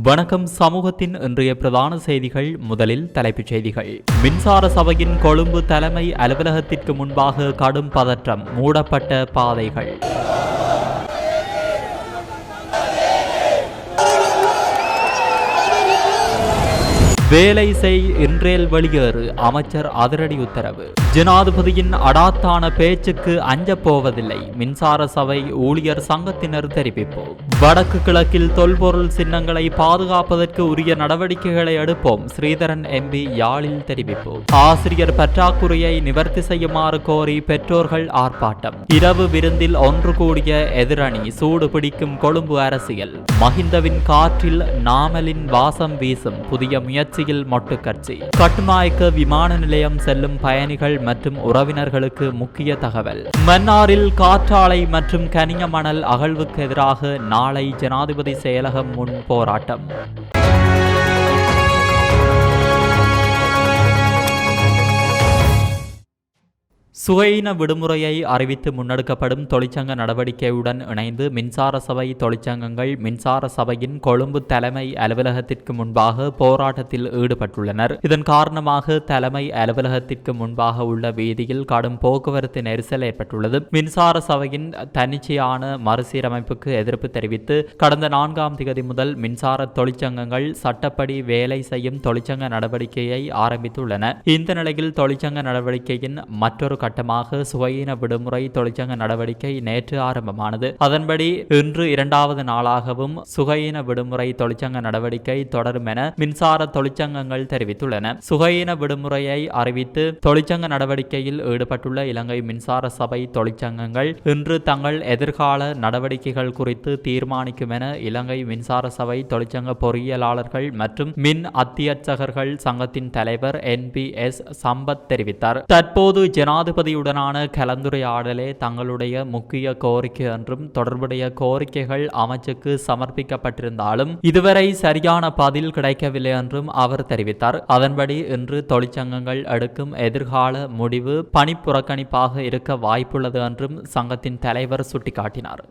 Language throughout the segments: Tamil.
வணக்கம் சமூகத்தின் இன்றைய பிரதான செய்திகள் முதலில் தலைப்புச் செய்திகள். மின்சார சபையின் கொழும்பு தலைமை அலுவலகத்திற்கு முன்பாக கடும் பதற்றம் மூடப்பட்ட பாதைகள். வேலை செய் இன்றேல் வெளியேறு அமைச்சர் அதிரடி உத்தரவு. ஜனாதிபதியின் அடாத்தான பேச்சுக்கு அஞ்சப் போவதில்லை மின்சார சபை ஊழியர் சங்கத்தினர் தெரிவிப்பு. வடக்கு கிழக்கில் தொல்பொருள் சின்னங்களை பாதுகாப்பதற்கு உரிய நடவடிக்கைகளை எடுப்போம் ஸ்ரீதரன் எம்பி யாழில் தெரிவிப்பு. ஆசிரியர் பற்றாக்குறையை நிவர்த்தி செய்யுமாறு கோரி பெற்றோர்கள் ஆர்ப்பாட்டம். இரவு விருந்தில் ஒன்று கூடிய எதிரணி சூடு பிடிக்கும் கொழும்பு அரசியல். மஹிந்தவின் காற்றில் நாமலின் வாசம் வீசும் புதிய முயற்சி முயற்சியில் மொட்டுக்கட்சி கட்டுநாயக்க விமான நிலையம் செல்லும் பயணிகள் மற்றும் உறவினர்களுக்கு முக்கிய தகவல். மன்னாரில் காற்றாலை மற்றும் கனிய மணல் அகழ்வுக்கு எதிராக நாளை ஜனாதிபதி செயலகம் முன் போராட்டம். சுகையின விடுமுறையை அறிவித்து முன்னெடுக்கப்படும் தொழிற்சங்க நடவடிக்கையுடன் இணைந்து மின்சார சபை தொழிற்சங்கங்கள் மின்சார சபையின் கொழும்பு தலைமை அலுவலகத்திற்கு முன்பாக போராட்டத்தில் ஈடுபட்டுள்ளனர். இதன் காரணமாக தலைமை அலுவலகத்திற்கு முன்பாக உள்ள வீதியில் கடும் போக்குவரத்து நெரிசல் ஏற்பட்டுள்ளது. மின்சார சபையின் தன்னிச்சையான மறுசீரமைப்புக்கு எதிர்ப்பு தெரிவித்து கடந்த நான்காம் திகதி முதல் மின்சார தொழிற்சங்கங்கள் சட்டப்படி வேலை செய்யும் தொழிற்சங்க நடவடிக்கையை ஆரம்பித்துள்ளன. இந்த நிலையில் தொழிற்சங்க நடவடிக்கையின் மற்றொரு கட்டமாக சுவையின விடுமுறை தொழிற்சங்க நடவடிக்கை நேற்று ஆரம்பமானது. அதன்படி இன்று இரண்டாவது நாளாகவும் சுகையின விடுமுறை தொழிற்சங்க நடவடிக்கை தொடரும் என மின்சார தொழிற்சங்கங்கள் தெரிவித்துள்ளன. சுகையின விடுமுறையை அறிவித்து தொழிற்சங்க நடவடிக்கையில் ஈடுபட்டுள்ள இலங்கை மின்சார சபை தொழிற்சங்கங்கள் இன்று தங்கள் எதிர்கால நடவடிக்கைகள் குறித்து தீர்மானிக்கும் என இலங்கை மின்சார சபை தொழிற்சங்க பொறியியலாளர்கள் மற்றும் மின் அத்தியட்சகர்கள் சங்கத்தின் தலைவர் என் பி எஸ் சம்பத் தெரிவித்தார். தற்போது ஜனாதிபதி ஜனாதிபதியுடனான கலந்துரையாடலே தங்களுடைய முக்கிய கோரிக்கை என்றும் தொடர்புடைய கோரிக்கைகள் அமைச்சுக்கு சமர்ப்பிக்கப்பட்டிருந்தாலும் இதுவரை சரியான பதில் கிடைக்கவில்லை என்றும் அவர் தெரிவித்தார். அதன்படி இன்று தொழிற்சங்கங்கள் எடுக்கும் எதிர்கால முடிவு பணி புறக்கணிப்பாக இருக்க வாய்ப்புள்ளது என்றும் சங்கத்தின் தலைவர் சுட்டிக்காட்டினார்.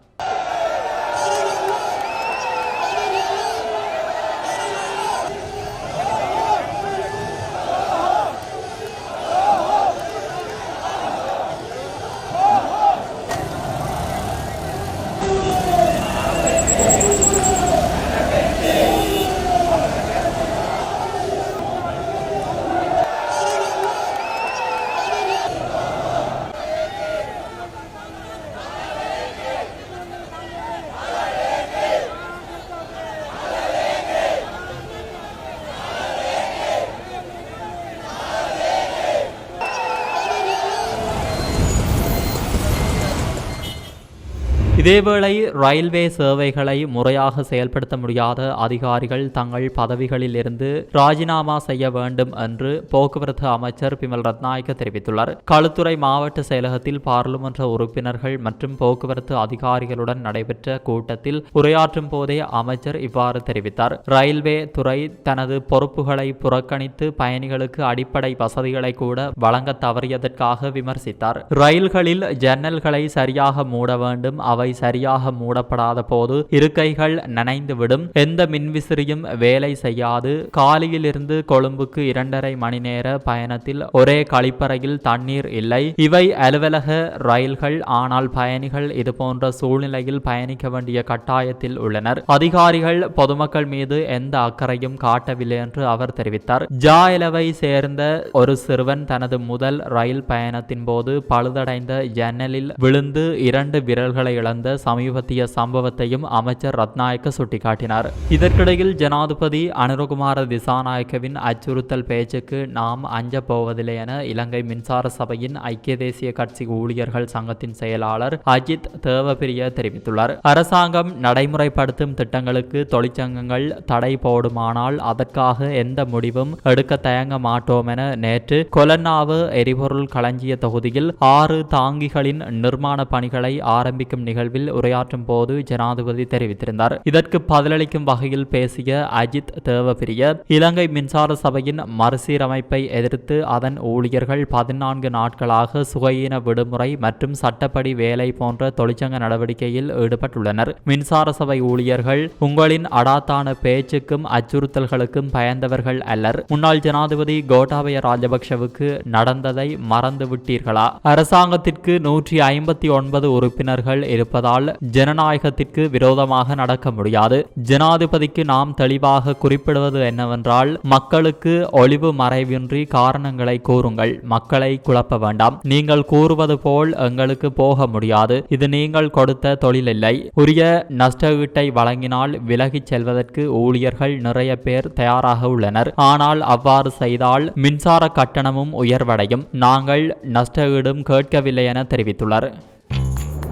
இதேவேளை ரயில்வே சேவைகளை முறையாக செயல்படுத்த முடியாத அதிகாரிகள் தங்கள் பதவிகளில் இருந்து ராஜினாமா செய்ய வேண்டும் என்று போக்குவரத்து அமைச்சர் பிமல் ரத்நாயக்க தெரிவித்துள்ளார். களுத்துறை மாவட்ட செயலகத்தில் பாராளுமன்ற உறுப்பினர்கள் மற்றும் போக்குவரத்து அதிகாரிகளுடன் நடைபெற்ற கூட்டத்தில் உரையாற்றும் போதே அமைச்சர் இவ்வாறு தெரிவித்தார். ரயில்வே துறை தனது பொறுப்புகளை புறக்கணித்து பயணிகளுக்கு அடிப்படை வசதிகளை கூட வழங்க தவறியதற்காக விமர்சித்தார். ரயில்களில் ஜன்னல்களை சரியாக மூட வேண்டும் அவை சரியாக மூடப்படாத போது இருக்கைகள் நனைந்துவிடும். எந்த மின்விசிறியும் வேலை செய்யாது. காலியில் இருந்து கொழும்புக்கு இரண்டரை மணி நேர பயணத்தில் ஒரே கழிப்பறையில் தண்ணீர் இல்லை. இவை அலுவலக ரயில்கள். ஆனால் பயணிகள் இது போன்ற சூழ்நிலையில் பயணிக்க வேண்டிய கட்டாயத்தில் உள்ளனர். அதிகாரிகள் பொதுமக்கள் மீது எந்த அக்கறையும் காட்டவில்லை என்று அவர் தெரிவித்தார். ஜாயலவை சேர்ந்த ஒரு சிறுவன் தனது முதல் ரயில் பயணத்தின் போது பழுதடைந்த ஜன்னலில் விழுந்து இரண்டு விரல்களை இழந்து சமீபத்திய சம்பவத்தையும் அமைச்சர் ரத்நாயக்க சுட்டிக்காட்டினார். இதற்கிடையில் ஜனாதிபதி அனுரகுமார திசாநாயக்கவின் அச்சுறுத்தல் பேச்சுக்கு நாம் அஞ்ச போவதில்லை என இலங்கை மின்சார சபையின் ஐக்கிய தேசிய கட்சி ஊழியர்கள் சங்கத்தின் செயலாளர் அஜித் தேவபிரிய தெரிவித்துள்ளார். அரசாங்கம் நடைமுறைப்படுத்தும் திட்டங்களுக்கு தொழிற்சங்கங்கள் தடை போடுமானால் அதற்காக எந்த முடிவும் எடுக்க தயங்க மாட்டோம் என நேற்று கொலன்னாவு எரிபொருள் களஞ்சிய தொகுதியில் ஆறு தாங்கிகளின் நிர்மாண பணிகளை ஆரம்பிக்கும் நிகழ்வு நிகழ்வில் உரையாற்றும் போது ஜனாதிபதி தெரிவித்திருந்தார். இதற்கு பதிலளிக்கும் வகையில் பேசிய அஜித் தேவபிரிய இலங்கை மின்சார சபையின் மறுசீரமைப்பை எதிர்த்து அதன் ஊழியர்கள் பதினான்கு நாட்களாக சுகையின விடுமுறை மற்றும் சட்டப்படி வேலை போன்ற தொழிற்சங்க நடவடிக்கையில் ஈடுபட்டுள்ளனர். மின்சார சபை ஊழியர்கள் உங்களின் அடாத்தான பேச்சுக்கும் அச்சுறுத்தல்களுக்கும் பயந்தவர்கள் அல்லர். முன்னாள் ஜனாதிபதி கோட்டாபய ராஜபக்ஷவுக்கு நடந்ததை மறந்து விட்டீர்களா அரசாங்கத்திற்கு நூற்றி ஐம்பத்தி ஒன்பது உறுப்பினர்கள் இருப்பதால் ஜனநாயகத்திற்கு விரோதமாக நடக்க முடியாது. ஜனாதிபதிக்கு நாம் தெளிவாக குறிப்பிடுவது என்னவென்றால் மக்களுக்கு ஒளிவு மறைவின்றி காரணங்களை கூறுங்கள். மக்களை குழப்ப வேண்டாம். நீங்கள் கூறுவது போல் எங்களுக்கு போக முடியாது. இது நீங்கள் கொடுத்த தொழிலில்லை. உரிய நஷ்டஈட்டை வழங்கினால் விலகிச் செல்வதற்கு ஊழியர்கள் நிறைய பேர் தயாராக உள்ளனர். ஆனால் அவ்வாறு செய்தால் மின்சார கட்டணமும் உயர்வடையும். நாங்கள் நஷ்டஈடும் கேட்கவில்லை என தெரிவித்துள்ளார்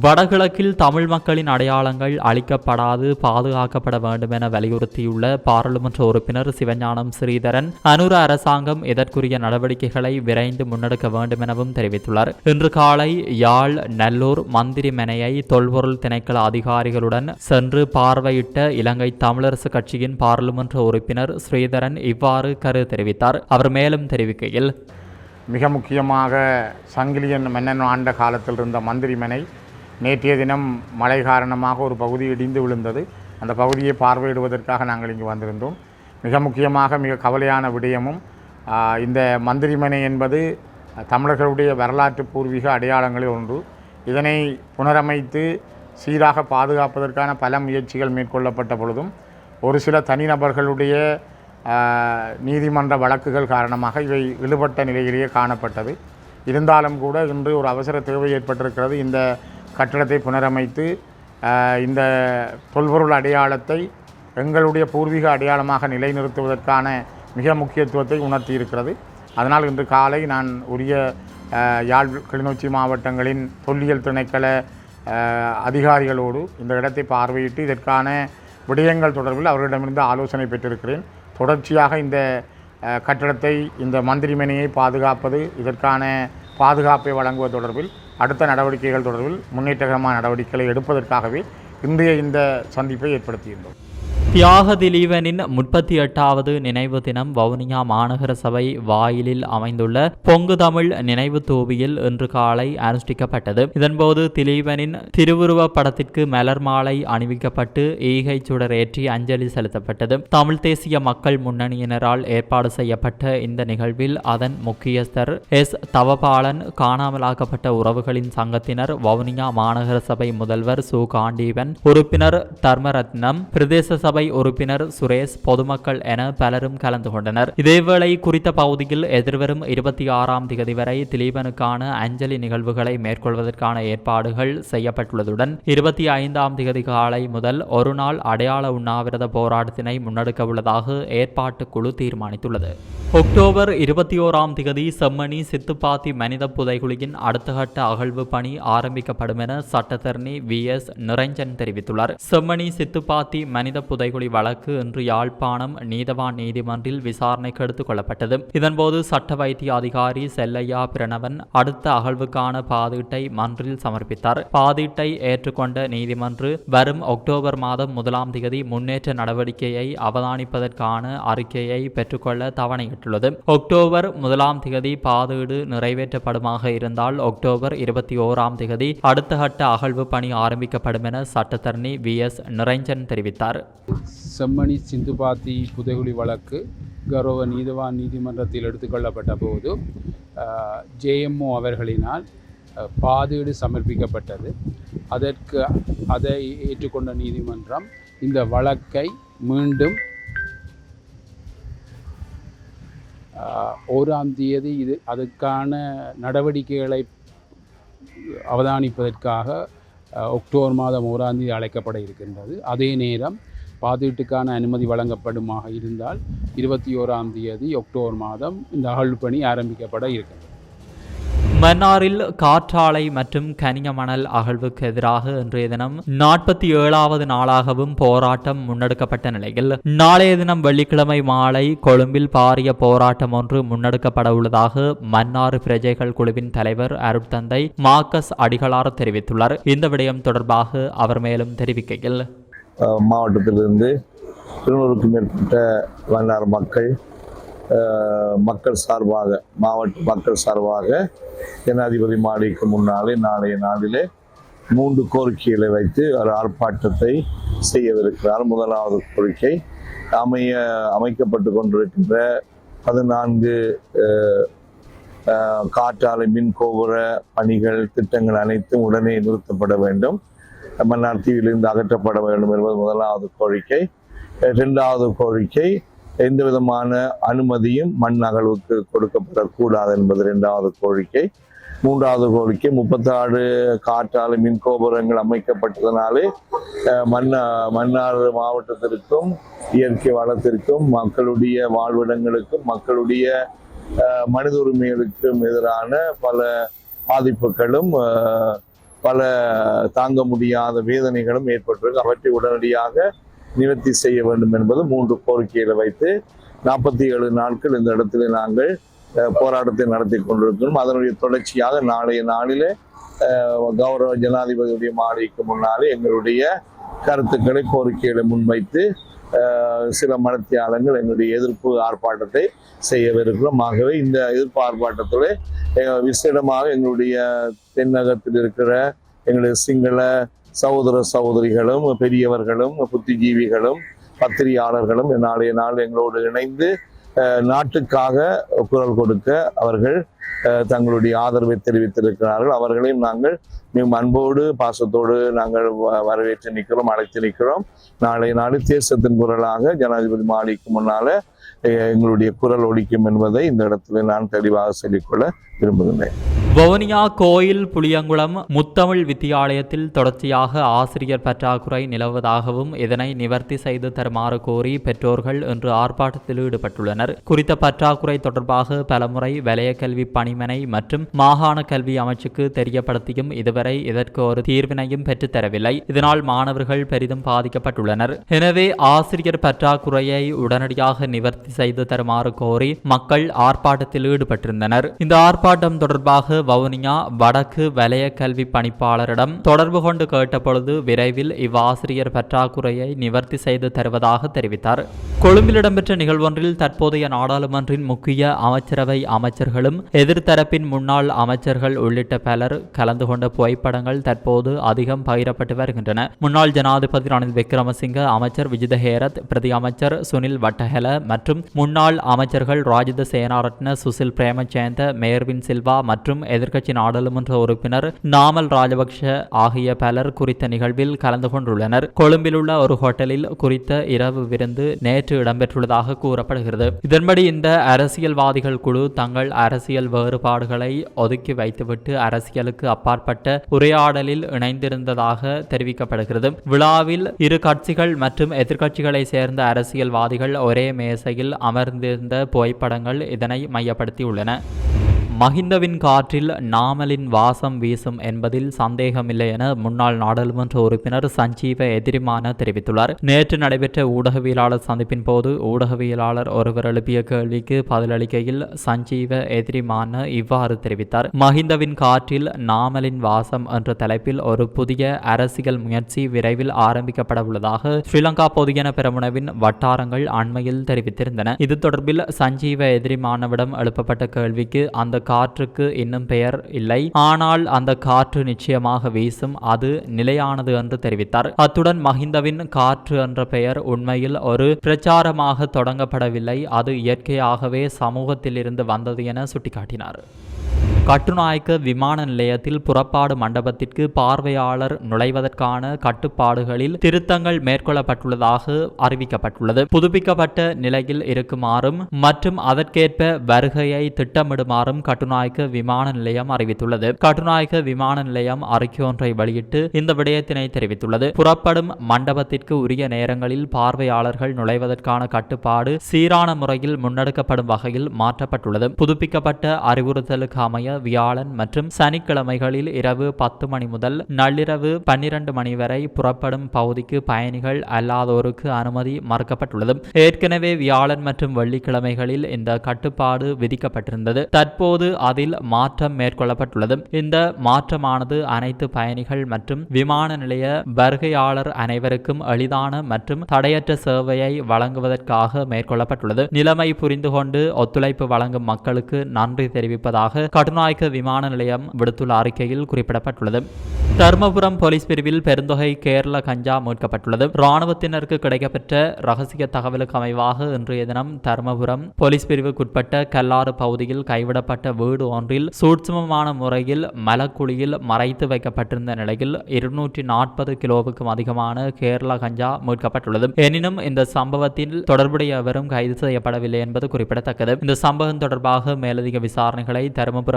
வடகிழக்கில் தமிழ் மக்களின் அடையாளங்கள் அளிக்கப்படாது பாதுகாக்கப்பட வேண்டும் என வலியுறுத்தியுள்ள பாராளுமன்ற உறுப்பினர் சிவஞானம் ஸ்ரீதரன் அனுர அரசாங்கம் இதற்குரிய நடவடிக்கைகளை விரைந்து முன்னெடுக்க வேண்டும் எனவும் தெரிவித்துள்ளார். இன்று காலை யாழ் நல்லூர் மந்திரிமனையை தொல்பொருள் திணைக்கள அதிகாரிகளுடன் சென்று பார்வையிட்ட இலங்கை தமிழரசு கட்சியின் பாராளுமன்ற உறுப்பினர் ஸ்ரீதரன் இவ்வாறு கரு தெரிவித்தார். அவர் மேலும் தெரிவிக்கையில் மிக முக்கியமாக சங்கிலியன் மன்னன் ஆண்ட காலத்தில் இருந்த மந்திரிமனை நேற்றைய தினம் மழை காரணமாக ஒரு பகுதி இடிந்து விழுந்தது. அந்த பகுதியை பார்வையிடுவதற்காக நாங்கள் இங்கு வந்திருந்தோம். மிக முக்கியமாக மிக கவலையான விடயமும் இந்த மந்திரிமனை என்பது தமிழர்களுடைய வரலாற்று பூர்வீக அடையாளங்களில் ஒன்று. இதனை புனரமைத்து சீராக பாதுகாப்பதற்கான பல முயற்சிகள் மேற்கொள்ளப்பட்ட பொழுதும் ஒரு சில தனிநபர்களுடைய நீதிமன்ற வழக்குகள் காரணமாக இவை இழுபட்ட நிலையிலேயே காணப்பட்டது. இருந்தாலும் கூட இன்று ஒரு அவசர தேவை ஏற்பட்டிருக்கிறது. இந்த கட்டடத்தை புனரமைத்து இந்த தொல்பொருள் அடையாளத்தை எங்களுடைய பூர்வீக அடையாளமாக நிலைநிறுத்துவதற்கான மிக முக்கியத்துவத்தை உணர்த்தி இருக்கிறது அதனால் இன்று காலை நான் உரிய யாழ் கிளிநொச்சி மாவட்டங்களின் தொல்லியல் திணைக்கள அதிகாரிகளோடு இந்த இடத்தை பார்வையிட்டு இதற்கான விடயங்கள் தொடர்பில் அவர்களிடமிருந்து ஆலோசனை பெற்றிருக்கிறேன். தொடர்ச்சியாக இந்த கட்டடத்தை இந்த மந்திரிமனையை பாதுகாப்பது இதற்கான பாதுகாப்பை வழங்குவது தொடர்பில் அடுத்த நடவடிக்கைகள் தொடர்பில் முன்னேற்றகரமான நடவடிக்கைகளை எடுப்பதற்காகவே இன்றைய இந்த சந்திப்பை ஏற்படுத்தியிருந்தோம். தியாக திலீபனின் முப்பத்தி எட்டாவது நினைவு தினம் வவுனியா மாநகர சபை வாயிலில் அமைந்துள்ள பொங்கு தமிழ் நினைவு தூவியில் இன்று காலை அனுஷ்டிக்கப்பட்டது. இதன்போது திலீபனின் திருவுருவப் படத்திற்கு மலர் மாலை அணிவிக்கப்பட்டு ஈகை சுடர் ஏற்றி அஞ்சலி செலுத்தப்பட்டது. தமிழ் தேசிய மக்கள் முன்னணியினரால் ஏற்பாடு செய்யப்பட்ட இந்த நிகழ்வில் அதன் முக்கியஸ்தர் எஸ். தவபாலன் காணாமலாக்கப்பட்ட உறவுகளின் சங்கத்தினர் வவுனியா மாநகர சபை முதல்வர் சு. காண்டீவன் உறுப்பினர் தர்மரத்னம் பிரதேச சபை உறுப்பினர் சுரேஷ் பொதுமக்கள் என பலரும் கலந்து கொண்டனர். இதேவேளை குறித்த பகுதியில் எதிர்வரும் இருபத்தி ஆறாம் தேதி வரை திலீபனுக்கான அஞ்சலி நிகழ்வுகளை மேற்கொள்வதற்கான ஏற்பாடுகள் செய்யப்பட்டுள்ளதுடன் இருபத்தி ஐந்தாம் திகதி காலை முதல் ஒரு நாள் அடையாள உண்ணாவிரத போராட்டத்தினை முன்னெடுக்க உள்ளதாக ஏற்பாட்டு குழு தீர்மானித்துள்ளது. அக்டோபர் இருபத்தி ஓராம் திகதி செம்மணி சித்துப்பாத்தி மனித புதைகுழியின் அடுத்த கட்ட அகழ்வு பணி ஆரம்பிக்கப்படும் என சட்டத்தரணி வி. எஸ். நிரஞ்சன் தெரிவித்துள்ளார். செம்மணி சித்துப்பாத்தி மனித புதைகுழி வழக்கு இன்று யாழ்ப்பாணம் நீதவான் நீதிமன்றில் விசாரணைக்கு எடுத்துக் கொள்ளப்பட்டது. இதன்போது சட்ட வைத்திய அதிகாரி செல்லையா பிரணவன் அடுத்த அகழ்வுக்கான பாதீட்டை மன்றில் சமர்ப்பித்தார். பாதீட்டை ஏற்றுக்கொண்ட நீதிமன்று வரும் அக்டோபர் மாதம் முதலாம் திகதி முன்னேற்ற நடவடிக்கையை அவதானிப்பதற்கான அறிக்கையை பெற்றுக்கொள்ள தவணையிட்டுள்ளது அக்டோபர் முதலாம் திகதி பாதீடு நிறைவேற்றப்படுமாக இருந்தால் அக்டோபர் இருபத்தி ஓராம் திகதி அடுத்த கட்ட அகழ்வு பணி ஆரம்பிக்கப்படும் என சட்டத்தரணி வி. எஸ். நிரஞ்சன் தெரிவித்தார். செம்மணி சிந்துபாத்தி புதைகுழி வழக்கு கௌரவ நீதிவான் நீதிமன்றத்தில் எடுத்துக்கொள்ளப்பட்ட போது ஜேஎம்ஓ அவர்களினால் பாதீடு சமர்ப்பிக்கப்பட்டது. அதற்கு அதை ஏற்றுக்கொண்ட நீதிமன்றம் இந்த வழக்கை மீண்டும் ஓராம் தேதி இது அதுக்கான நடவடிக்கைகளை அவதானிப்பதற்காக அக்டோபர் மாதம் ஓராம் தேதி அழைக்கப்பட இருக்கின்றது. அதே நேரம் பாதீட்டுக்கான அனுமதி வழங்கப்படுமாக இருந்தால் இருபத்தி ஓராம் தேதி அக்டோபர் மாதம் இந்த அகழ்வு பணி ஆரம்பிக்கப்பட இருக்கின்றது. மன்னாரில் காற்றாலை மற்றும் கனிய மணல் அகழ்வுக்கு எதிராக இன்றைய தினம் நாற்பத்தி ஏழாவது நாளாகவும் போராட்டம் முன்னெடுக்கப்பட்ட நிலையில் நாளைய தினம் வெள்ளிக்கிழமை மாலை கொழும்பில் பாரிய போராட்டம் ஒன்று முன்னெடுக்கப்பட உள்ளதாக மன்னார் பிரஜைகள் குழுவின் தலைவர் அருட்தந்தை மார்க்கஸ் அடிகளார் தெரிவித்துள்ளார். இந்த விடயம் தொடர்பாக அவர் மேலும் தெரிவிக்கையில். மாவட்டத்திலிருந்து இருநூறுக்கும் மேற்பட்ட மன்னார் மக்கள் மக்கள் சார்பாக மாவட்ட மக்கள் சார்பாக ஜனாதிபதி மாளிகைக்கு முன்னாலே நாளைய நாளிலே மூன்று கோரிக்கைகளை வைத்து ஒரு ஆர்ப்பாட்டத்தை செய்யவிருக்கிறார். முதலாவது கோரிக்கை அமைய அமைக்கப்பட்டு கொண்டிருக்கின்ற பதினான்கு காற்றாலை மின் கோபுர பணிகள் திட்டங்கள் அனைத்தும் உடனே நிறுத்தப்பட வேண்டும். மன்னார் தீவிலிருந்து அகற்றப்பட வேண்டும் என்பது முதலாவது கோரிக்கை. இரண்டாவது கோரிக்கை எந்த விதமான அனுமதியும் மண் அகழ்வுக்கு கொடுக்கப்படக்கூடாது என்பது இரண்டாவது கோரிக்கை. மூன்றாவது கோரிக்கை முப்பத்தாறு காற்றாலை மின் கோபுரங்கள் அமைக்கப்பட்டதனாலே அஹ், மன்னா மன்னார் மாவட்டத்திற்கும் இயற்கை வளத்திற்கும் மக்களுடைய வாழ்விடங்களுக்கும் மக்களுடைய மனித உரிமைகளுக்கும் எதிரான பல பாதிப்புகளும் பல தாங்க முடியாத வேதனைகளும் ஏற்பட்டிருக்கு. அவற்றை உடனடியாக நிவர்த்தி செய்ய வேண்டும் என்பது மூன்று கோரிக்கைகளை வைத்து நாற்பத்தி ஏழு நாட்கள் இந்த இடத்துல நாங்கள் போராட்டத்தை நடத்தி கொண்டிருக்கிறோம். அதனுடைய தொடர்ச்சியாக நாளைய நாளிலே கௌரவ ஜனாதிபதியுடைய மாளிகைக்கு முன்னாலே எங்களுடைய கருத்துக்களை கோரிக்கைகளை முன்வைத்து சில மனத்தியாளங்கள் எங்களுடைய எதிர்ப்பு ஆர்ப்பாட்டத்தை செய்யவிருக்கிறோம். ஆகவே இந்த எதிர்ப்பு ஆர்ப்பாட்டத்தில் விசேடமாக எங்களுடைய தென்னகத்தில் இருக்கிற எங்களுடைய சிங்கள சகோதர சகோதரிகளும் பெரியவர்களும் புத்திஜீவிகளும் பத்திரிகையாளர்களும் நாளைய நாள் எங்களோடு இணைந்து நாட்டுக்காக குரல் கொடுக்க அவர்கள் தங்களுடைய ஆதரவை தெரிவித்திருக்கிறார்கள். அவர்களையும் நாங்கள் மிகவும் அன்போடு பாசத்தோடு நாங்கள் வ- வரவேற்று நிற்கிறோம் அழைத்து நிற்கிறோம். நாளைய நாள் தேசத்தின் குரலாக ஜனாதிபதி மாளிகைக்கு முன்னால எங்களுடைய குரல் ஒலிக்கும் என்பதை இந்த இடத்துல நான் தெளிவாக சொல்லிக்கொள்ள விரும்புகிறேன் வவுனியா கோயில் புளியங்குளம் முத்தமிழ் வித்தியாலயத்தில் தொடர்ச்சியாக ஆசிரியர் பற்றாக்குறை நிலவுவதாகவும் இதனை நிவர்த்தி செய்து தருமாறு கோரி பெற்றோர்கள் இன்று ஆர்ப்பாட்டத்தில் ஈடுபட்டுள்ளனர். குறித்த பற்றாக்குறை தொடர்பாக பலமுறை வலய கல்வி பணிமனை மற்றும் மாகாண கல்வி அமைச்சுக்கு தெரியப்படுத்தியும் இதுவரை இதற்கு ஒரு தீர்வினையும் பெற்றுத்தரவில்லை. இதனால் மாணவர்கள் பெரிதும் பாதிக்கப்பட்டுள்ளனர். எனவே ஆசிரியர் பற்றாக்குறையை உடனடியாக நிவர்த்தி செய்து தருமாறு கோரி மக்கள் ஆர்ப்பாட்டத்தில் ஈடுபட்டிருந்தனர். இந்த ஆர்ப்பாட்டம் தொடர்பாக வவுனியா வடக்கு வலய கல்வி பணிப்பாளரிடம் தொடர்பு கொண்டு கேட்டபொழுது விரைவில் இவ்வாசிரியர் பற்றாக்குறையை நிவர்த்தி செய்து தருவதாக தெரிவித்தார். கொழும்பில் இடம்பெற்ற நிகழ்வொன்றில் தற்போதைய நாடாளுமன்றின் முக்கிய அமைச்சரவை அமைச்சர்களும் எதிர்த்தரப்பின் முன்னாள் அமைச்சர்கள் உள்ளிட்ட பலர் கலந்து கொண்ட புகைப்படங்கள் தற்போது அதிகம் பகிரப்பட்டு வருகின்றன. முன்னாள் ஜனாதிபதி ரணில் விக்ரமசிங்க அமைச்சர் விஜித ஹேரத் பிரதி அமைச்சர் சுனில் வட்டஹெல மற்றும் முன்னாள் அமைச்சர்கள் ராஜித சேனாரட்ன சுசில் பிரேமச்சேந்த மேர்வின் சில்வா மற்றும் எதிர்க்கட்சி நாடாளுமன்ற உறுப்பினர் நாமல் ராஜபக்ஷ ஆகிய பலர் குறித்த நிகழ்வில் கலந்து கொண்டுள்ளனர். கொழும்பில் உள்ள ஒரு ஹோட்டலில் குறித்த இரவு விருந்து நேற்று இடம்பெற்றுள்ளதாக கூறப்படுகிறது. இதன்படி இந்த அரசியல்வாதிகள் குழு தங்கள் அரசியல் வேறுபாடுகளை ஒதுக்கி வைத்துவிட்டு அரசியலுக்கு அப்பாற்பட்ட உரையாடலில் இணைந்திருந்ததாக தெரிவிக்கப்படுகிறது. விழாவில் இரு கட்சிகள் மற்றும் எதிர்க்கட்சிகளை சேர்ந்த அரசியல்வாதிகள் ஒரே மேசையில் அமர்ந்திருந்த புகைப்படங்கள் இதனை மையப்படுத்தியுள்ளன. மஹிந்தவின் காற்றில் நாமலின் வாசம் வீசும் என்பதில் சந்தேகமில்லை என முன்னாள் நாடாளுமன்ற உறுப்பினர் சஞ்சீவ எதிரிமான தெரிவித்துள்ளார். நேற்று நடைபெற்ற ஊடகவியலாளர் சந்திப்பின் போது ஊடகவியலாளர் ஒருவர் எழுப்பிய கேள்விக்கு பதிலளிக்கையில் சஞ்சீவ எதிரிமான இவ்வாறு தெரிவித்தார். மஹிந்தவின் காற்றில் நாமலின் வாசம் என்ற தலைப்பில் ஒரு புதிய அரசியல் முயற்சி விரைவில் ஆரம்பிக்கப்பட உள்ளதாக ஸ்ரீலங்கா பொதுஜன பெருமுனவின் வட்டாரங்கள் அண்மையில் தெரிவித்திருந்தன. இது தொடர்பில் சஞ்சீவ எதிரிமானவிடம் எழுப்பப்பட்ட கேள்விக்கு அந்த காற்றுக்கு இன்னும் பெயர் இல்லை. ஆனால் அந்த காற்று நிச்சயமாக வீசும். அது நிலையானது என்று தெரிவித்தார். அத்துடன் மஹிந்தவின் காற்று என்ற பெயர் உண்மையில் ஒரு பிரச்சாரமாக தொடங்கப்படவில்லை. அது இயற்கையாகவே சமூகத்திலிருந்து வந்தது என சுட்டிக்காட்டினார். கட்டுநாயக்க விமான நிலையத்தில் புறப்பாடு மண்டபத்திற்கு பார்வையாளர் நுழைவதற்கான கட்டுப்பாடுகளில் திருத்தங்கள் மேற்கொள்ளப்பட்டுள்ளதாக அறிவிக்கப்பட்டுள்ளது. புதுப்பிக்கப்பட்ட நிலையில் இருக்குமாறும் மற்றும் அதற்கேற்ப வருகையை திட்டமிடுமாறும் கட்டுநாயக்க விமான நிலையம் அறிவித்துள்ளது. கட்டுநாயக்க விமான நிலையம் அறிக்கையொன்றை வெளியிட்டு இந்த விடயத்தினை தெரிவித்துள்ளது. புறப்படும் மண்டபத்திற்கு உரிய நேரங்களில் பார்வையாளர்கள் நுழைவதற்கான கட்டுப்பாடு சீரான முறையில் முன்னெடுக்கப்படும் வகையில் மாற்றப்பட்டுள்ளது. புதுப்பிக்கப்பட்ட அறிவுறுத்தலுக்கு அமைய வியாழன் மற்றும் சனிக்கிழமைகளில் இரவு பத்து மணி முதல் நள்ளிரவு பன்னிரண்டு மணி வரை புறப்படும் பகுதிக்கு பயணிகள் அல்லாதோருக்கு அனுமதி மறுக்கப்பட்டுள்ளது. ஏற்கனவே வியாழன் மற்றும் வெள்ளிக்கிழமைகளில் இந்த கட்டுப்பாடு விதிக்கப்பட்டிருந்தது. தற்போது அதில் மாற்றம் மேற்கொள்ளப்பட்டுள்ளது. இந்த மாற்றமானது அனைத்து பயணிகள் மற்றும் விமான நிலைய வருகையாளர் அனைவருக்கும் எளிதான மற்றும் தடையற்ற சேவையை வழங்குவதற்காக மேற்கொள்ளப்பட்டுள்ளது. நிலைமை புரிந்து கொண்டு ஒத்துழைப்பு வழங்கும் மக்களுக்கு நன்றி தெரிவிப்பதாக கட்டுநாயக்க விமான நிலையம் விடுத்துள்ள அறிக்கையில் குறிப்பிடப்பட்டுள்ளது. தர்மபுரம் போலீஸ் பிரிவில் பெருந்தொகை கேரள கஞ்சா மீட்கப்பட்டுள்ளது. ராணுவத்தினருக்கு கிடைக்கப்பெற்ற ரகசிய தகவலுக்கு அமைவாக இன்றைய தினம் தர்மபுரம் போலீஸ் பிரிவுக்குட்பட்ட கல்லாறு பகுதியில் கைவிடப்பட்ட வீடு ஒன்றில் சூட்சுமமான முறையில் மலக்குழியில் மறைத்து வைக்கப்பட்டிருந்த நிலையில் இருநூற்றி நாற்பது கிலோவுக்கும் அதிகமான கேரள கஞ்சா மீட்கப்பட்டுள்ளது. எனினும் இந்த சம்பவத்தில் தொடர்புடைய எவரும் கைது செய்யப்படவில்லை என்பது குறிப்பிடத்தக்கது. இந்த சம்பவம் தொடர்பாக மேலதிக விசாரணைகளை தருமபுர